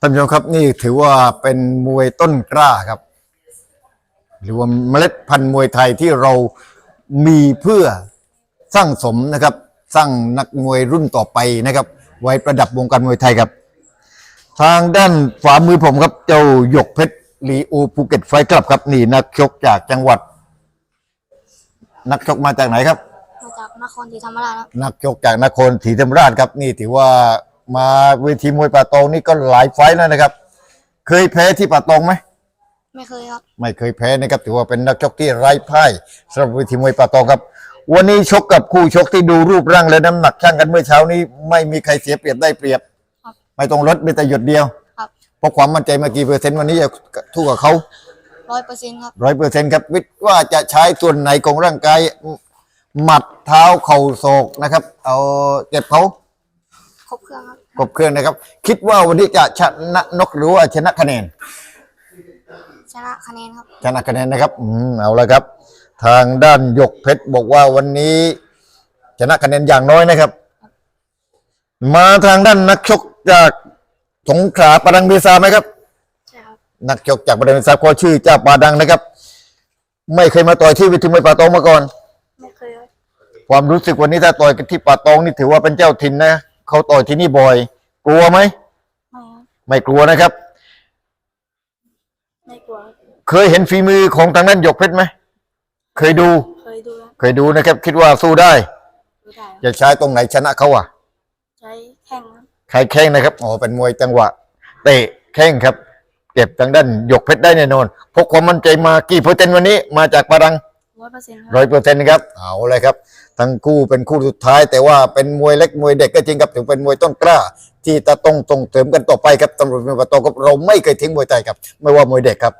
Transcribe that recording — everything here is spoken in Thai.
ท่านผู้ชมครับนี่ถือว่าเป็นมวยต้นกล้าครับ หรือว่าเมล็ดพันธุ์มวยไทยที่เรามีเพื่อสร้างสมนะครับ สร้างนักมวยรุ่นต่อไปนะครับ ไว้ประดับวงการมวยไทยครับ ทางด้านขวามือผมครับเจ้าหยกเพชรลีอูภูเก็ตไฟท์คลับครับนี่นักชกจากจังหวัด นักชกมาจากไหนครับ มาจากนครศรีธรรมราชครับนักชกจากนครศรีธรรมราชครับ นี่ถือว่า มาเวทีมวยป่าตองนี่ก็หลายไฟท์แล้วนะครับ เคยแพ้ที่ป่าตองไหมไม่เคยครับ ไม่เคยแพ้นะครับถือว่าเป็นนักชกที่ไร้พ่ายสำหรับเวทีมวยป่าตองครับ วันนี้ชกกับคู่ชกที่ดูรูปร่างและน้ำหนักช่างกันเมื่อเช้านี้ ไม่มีใครเสียเปรียบได้เปรียบ ครับ ไม่ต้องลดมีแต่หยดเดียวครับ เพราะความมั่นใจมากี่เปอร์เซ็นต์วันนี้จะทู่กับเขาร้อยเปอร์เซ็นต์ครับ ร้อยเปอร์เซ็นต์ครับวิทย์ว่าจะใช้ส่วนไหนของร่างกายหมัดเท้าเข่าศอกนะครับ เอาเก็บเขา ครบเครื่องครับครบเครื่องนะครับ คิดว่าวันนี้จะชนะนกหรือว่าชนะคะแนน ชนะคะแนนครับ ชนะคะแนนนะครับ อืม เอาละครับ ทางด้านหยกเพชรบอกว่าวันนี้ ชนะคะแนนอย่างน้อยนะครับ มาทางด้านนักชกจากสงขลาปาดังเบซาไหมครับ ใช่ครับนักชกจากปาดังเบซาก็ชื่อเจ้าปาดังนะครับ ไม่เคยมาต่อยที่วิทีมวยป่าตองมาก่อน ไม่เคยครับความรู้สึกวันนี้ถ้าต่อยกันที่ป่าตองนี่ถือว่าเป็นเจ้าถิ่นนะ เขาต่อยที่นี่บ่อย กลัวไหม ไม่ครับไม่กลัวนะครับ ไม่กลัวครับเคยเห็นฝีมือของทางด้านหยกเพชรไหมเคยดู เคยดูแล้วเคยดูนะครับ คิดว่าสู้ได้ ดูได้ครับจะใช้ตรงไหนชนะเขาอะ ใช้แข้งครับใครแข้งนะครับ อ๋อ เป็นมวยจังหวะ เตะแข้งครับ เก็บทางด้านหยกเพชรได้แน่นอน พกความมั่นใจมากี่เปอร์เซ็นต์วันนี้ มาจากปารัง ร้อยเปอร์เซ็นต์ครับร้อยเปอร์เซ็นต์ครับเอาเลยครับ ทั้งคู่เป็นคู่สุดท้าย แต่ว่าเป็นมวยเล็กมวยเด็กก็จริงครับถึงเป็นมวยต้นกล้า ที่จะต้องส่งเสริมกันต่อไปครับตำรวจมีประตองครับเราไม่เคยทิ้งมวยไทยครับ ไม่ว่ามวยเด็กครับ